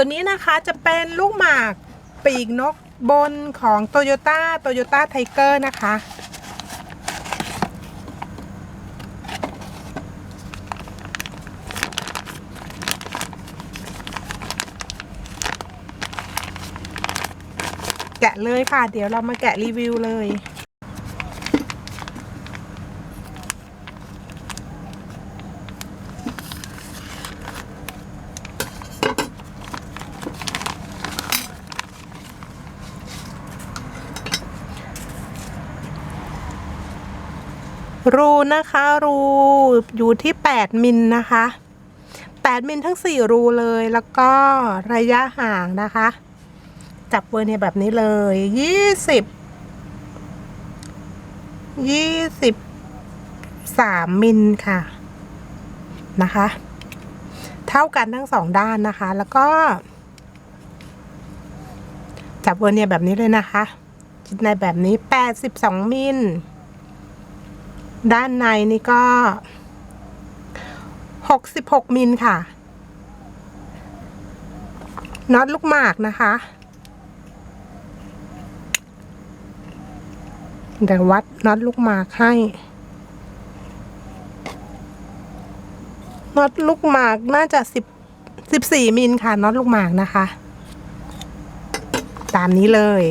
ตัวนี้นะคะจะเป็นลูกหมากปีกนกบนของ Toyota Toyota Tiger นะคะ แกะเลยค่ะ เดี๋ยวเรามาแกะรีวิวเลย รูนะคะรูอยู่ที่ 8 มิลนะคะ 8 มิลทั้ง 4 รูเลยแล้วก็ระยะห่างนะคะ จับเวอร์เนี่ยแบบนี้เลย 20 23 มิลค่ะนะคะ เท่ากันทั้งสองด้านนะคะ แล้วก็ จับเวอร์เนี่ยแบบนี้เลยนะคะในแบบนี้ 82 มิล ด้านในนี่ก็ 66 มิลค่ะ น็อตลูกหมากนะคะ เดี๋ยววัดน็อตลูกหมากให้ น็อตลูกหมากน่าจะสิบสิบสี่มิลค่ะ น็อตลูกหมากนะคะ ตามนี้เลย